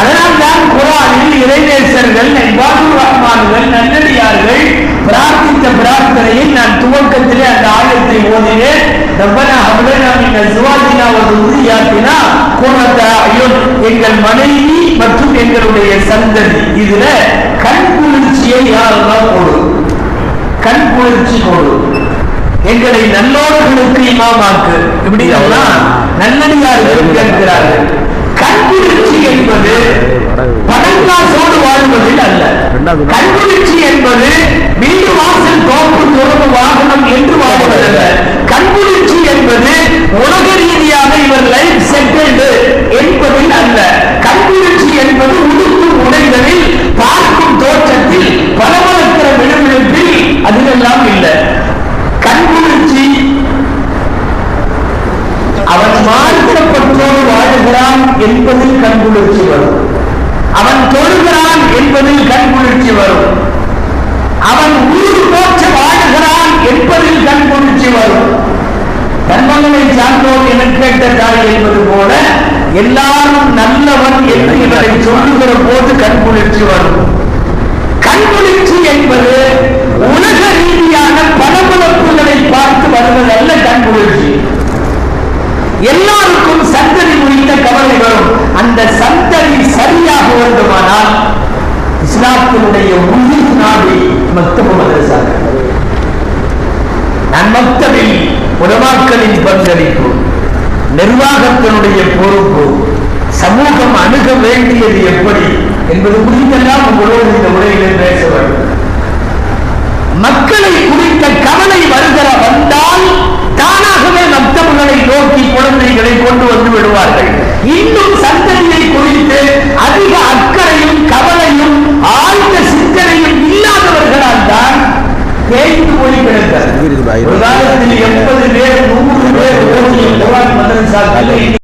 அதனால் அதனால்தான் குரானில் இறைநேசர்கள் இபாதுர் ரஹ்மான்கள் நன்னடியார்கள் பிரார்த்தித்த பிரார்த்தனையில் நான் துவக்கத்திலே அந்த ஆயத்தை ஓதினேன். ரப்பனா அவ்வளவு நாம் இந்த சுவாதினா ஒரு உறுதியாக்கினா கோணத்தை ஐயோன் எங்கள் மனைவி மற்றும் எங்களுடைய சந்ததி. இதுல கண் குளிர்ச்சியை யாரெல்லாம் கொடு கண் குளிர்ச்சி கொடு எங்களை நல்லோர்களுக்கு இமாமாக்கு. இப்படி நல்லடியார்கள் கேட்கிறார்கள். அல்ல கண்குளிர்ச்சி என்பது வீடு வாசல் தோப்பு துறவு வாகனம் என்று வாழ்வதல்ல கண்குளிர்ச்சி என்பது உலக ரீதியாக இவர் லைஃப் செட்டில்டு என்பதில் அல்ல. கண்குளிர்ச்சி என்பது உடுத்தும் உடைகளில் பார்க்கும் தோற்றத்தில் பலவழக்கிற விழுவிழுப்பில் அதிலெல்லாம் இல்லை. கண்குளிர்ச்சி அவன் மாற்றப்பட்டோடு வாழுகிறான் என்பதில் கண்குளிர்ச்சி வரும். அவன் தொழுகிறான் என்பதில் கண் கண்குளிர்ச்சி வரும். அவன் ஊர் போற்று வாழ்கிறான் என்பதில் கண் கண்குளிர்ச்சி வரும். தன்மங்களை சார்ந்தோர் என கேட்ட தாய் என்பது போல எல்லாரும் நல்லவன் என்று இவரை சொல்லுகிற போது கண் குளிர்ச்சி வரும். கண் குளிர்ச்சி என்பது உலக ரீதியான பணமுழப்புகளை பார்த்து வருவதல்ல கண் குளிர்ச்சி. எல்லாருக்கும் சந்ததி குறித்த கவலை வரும். அந்த சந்ததி சரியாக வேண்டுமானால் இஸ்லாத்தினுடைய உயிர் நாடி மக்தப மதரசாக்கள் நான் மக்தபில் உலமாக்களின் பங்களிப்பு நிர்வாகத்தினுடைய பொறுப்பு சமூகம் அணுக வேண்டியது எப்படி என்பது குறித்தெல்லாம் உங்களோடு இந்த உரையிலே பேச வேண்டும். மக்களை குறித்த கவலை வருகிற வந்தால் தானாகவே மக்தபுகளை நோக்கி குழந்தைகளை கொண்டு வந்து விடுவார்கள். பேய்க்கு மொழி கிடைத்தது எண்பது பேர் நூறு பேர் மதரசாக்கள்